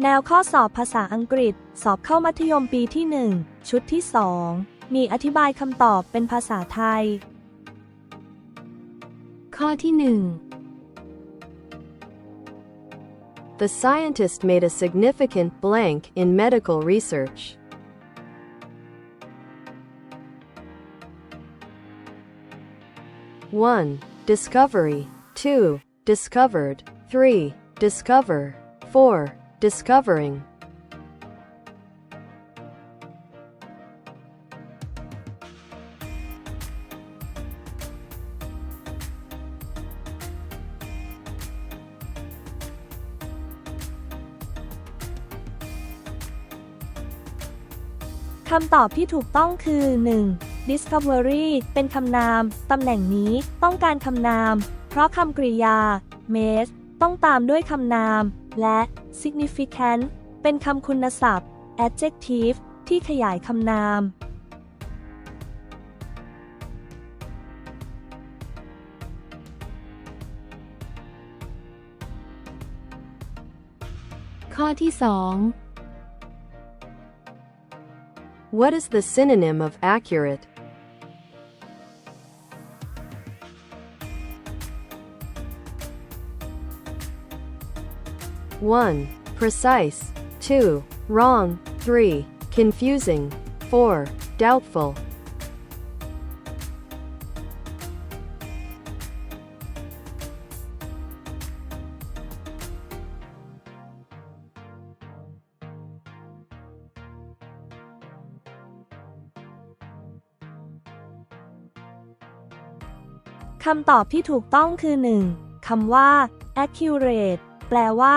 แนวข้อสอบภาษาอังกฤษสอบเข้ามัธยมปีที่ 1 ชุดที่ 2 มีอธิบายคำตอบเป็นภาษาไทย ข้อที่ 1 The scientist made a significant blank in medical research. One Discovery. Two Discovered. Three Discover. Four discovering คำตอบที่ถูกต้องคือ 1. discovery เป็นคำนาม ตำแหน่งนี้ต้องการคำนาม เพราะคำกริยา m a s e ต้องตามด้วยคำนาม และ significant เป็นคำคุณศัพท์ adjective ที่ขยายคำนาม ข้อที่ 2 What is the synonym of accurate? 1. Precise. 2. Wrong. 3. Confusing. 4. Doubtful. คำตอบที่ถูกต้องคือ 1. คำว่า accurate แปลว่า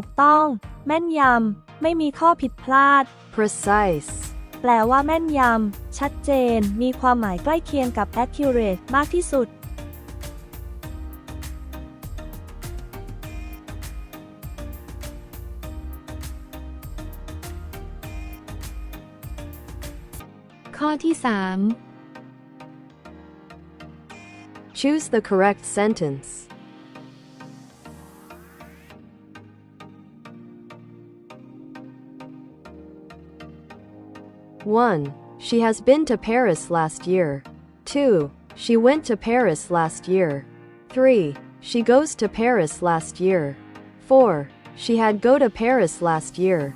ถูกต้อง แม่นยำไม่มีข้อผิดพลาด precise แปลว่าแม่นยำ ชัดเจนมีความหมายใกล้เคียงกับ accurate มากที่สุด ข้อที่ 3 Choose the correct sentence 1. She has been to Paris last year. 2. She went to Paris last year. 3. She goes to Paris last year. 4. She had go to Paris last year.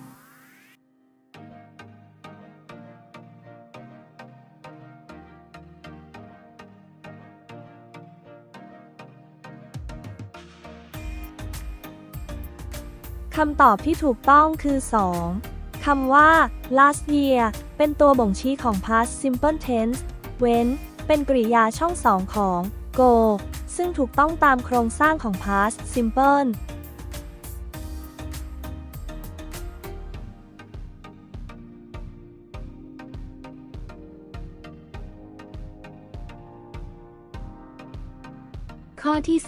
คำตอบที่ถูกต้องคือ 2คำว่า last year เป็นตัวบ่งชี้ของ past simple tense เว้นเป็นกริยาช่องสองของ go ซึ่งถูกต้องตามโครงสร้างของ past simple ข้อที่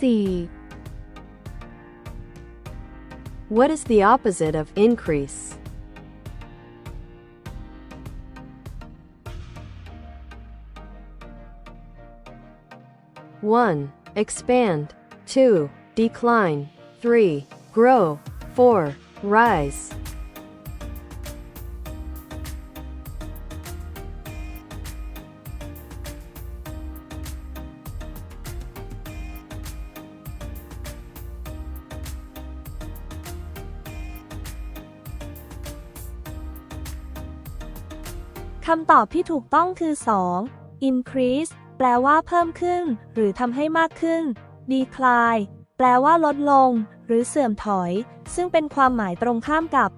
4 What is the opposite of increase 1. Expand. 2. Decline. 3. Grow. 4. Rise. คำตอบที่ถูกต้องคือ 2. increase แปลว่าเพิ่มขึ้น หรือทำให้มากขึ้น decline แปลว่าลดลง หรือเสื่อมถอย ซึ่งเป็นความหมายตรงข้ามกับ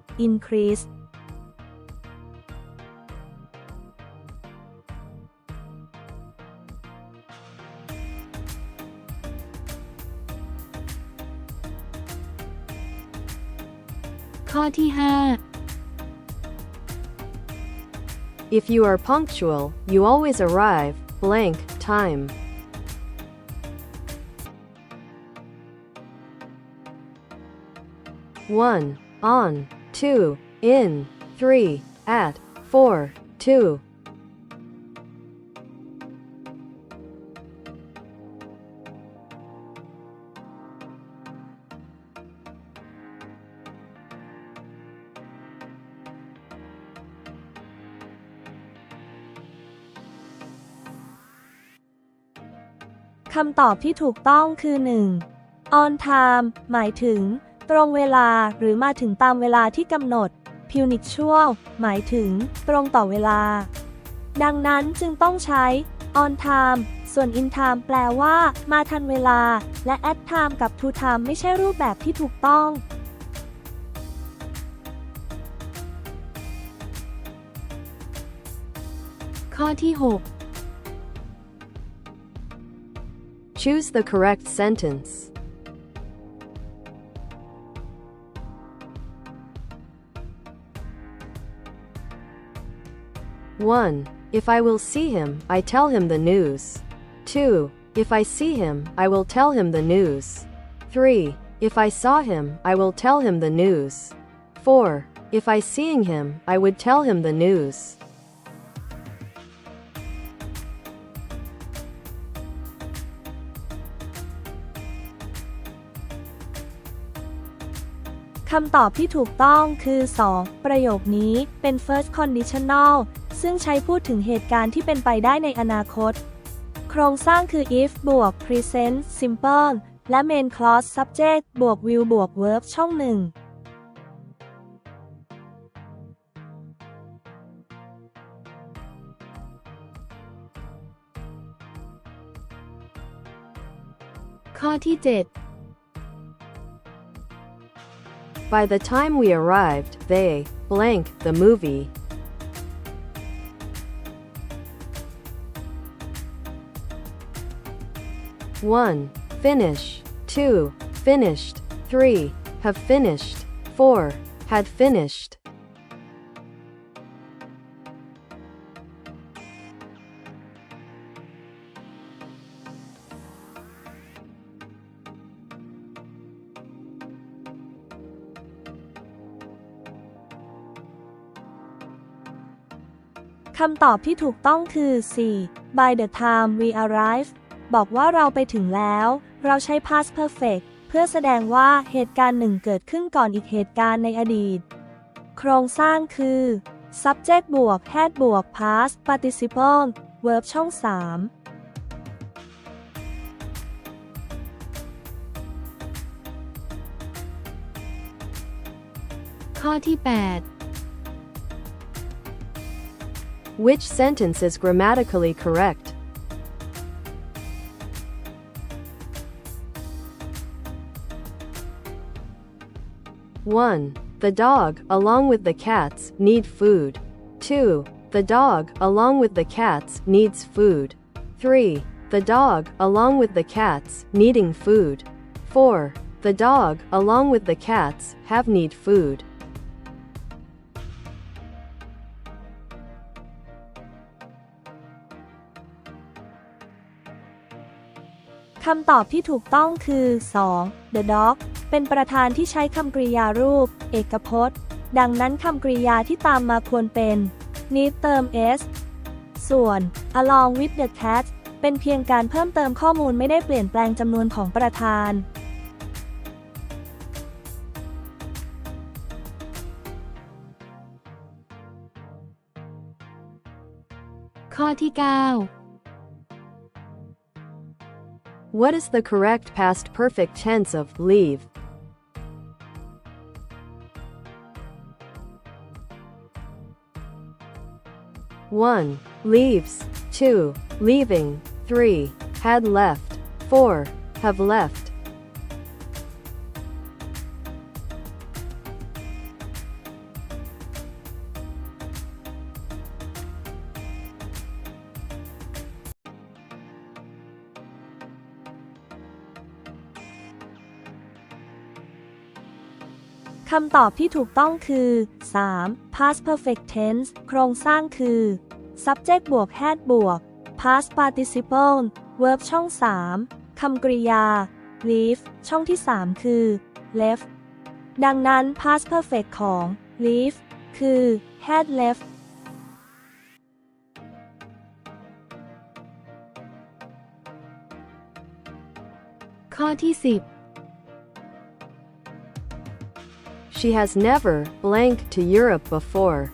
increase ข้อที่ 5 If you are punctual, you always arrive blank time. One, on, two, in, three, at, four, two, คำตอบที่ถูกต้องคือ 1. on time หมายถึง ตรงเวลา หรือมาถึงตามเวลาที่กำหนด punctual หมายถึง ตรงต่อเวลา ดังนั้นจึงต้องใช้ on time ส่วน in time แปลว่ามาทันเวลา และ at time กับ to time ไม่ใช่รูปแบบที่ถูกต้อง ข้อที่ 6 Choose the correct sentence. One. If I will see him, I tell him the news. 2. If I see him, I will tell him the news. 3. If I saw him, I will tell him the news. 4. If I seeing him, I would tell him the news. คำตอบที่ถูกต้องคือ 2. ประโยคนี้เป็น first conditional ซึ่งใช้พูดถึงเหตุการณ์ที่เป็นไปได้ในอนาคต โครงสร้างคือ if บวก present simple และ main clause subject บวก will บวก verb ช่องหนึ่ง ข้อที่ 7 By the time we arrived, they blank the movie. One finish. Two finished. Three have finished. Four had finished. คำตอบที่ถูกต้องคือ 4. by the time we arrive บอกว่าเราไปถึงแล้ว เราใช้ past perfect เพื่อแสดงว่าเหตุการณ์หนึ่งเกิดขึ้นก่อนอีกเหตุการณ์ในอดีต โครงสร้างคือ subject บวก had บวก past participle verb ช่อง 3 ข้อที่ 8 Which sentence is grammatically correct? One. The dog, along with the cats, need food. 2. The dog, along with the cats, needs food. 3. The dog, along with the cats, needing food. 4. The dog, along with the cats, have need food. คำตอบที่ถูกต้องคือ 2. the dog เป็นประธานที่ใช้คำกริยารูป เอกพจน์ ดังนั้นคำกริยาที่ตามมาควรเป็น need เติม s ส่วน along with the cat เป็นเพียงการเพิ่มเติมข้อมูลไม่ได้เปลี่ยนแปลงจำนวนของประธาน ข้อที่ 9 What is the correct past perfect tense of leave? One, leaves. Two, leaving. Three, had left. Four, have left. คำตอบที่ถูกต้องคือ 3. past perfect tense โครงสร้างคือ subject บวก had บวก past participle verb ช่อง 3คำกริยา leave ช่องที่ 3 คือ left ดังนั้น past perfect ของ leave คือ had left ข้อที่ 10 She has never blank to Europe before.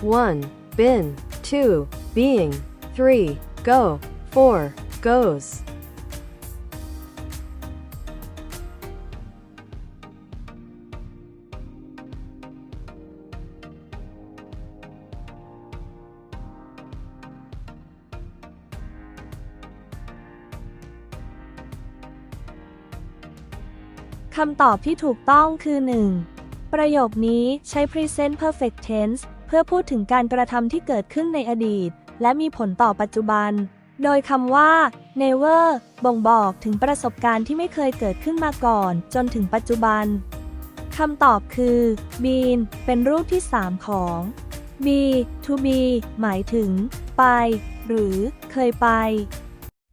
One, been, two, being, three, go, four, goes. คำตอบที่ถูกต้องคือ 1. ประโยคนี้ใช้ present perfect tense เพื่อพูดถึงการกระทำที่เกิดขึ้นในอดีต และมีผลต่อปัจจุบัน โดยคำว่า never บ่งบอกถึงประสบการณ์ที่ไม่เคยเกิดขึ้นมาก่อนจนถึงปัจจุบัน คำตอบคือ been เป็นรูปที่ 3 ของ be to be หมายถึง ไป หรือเคยไป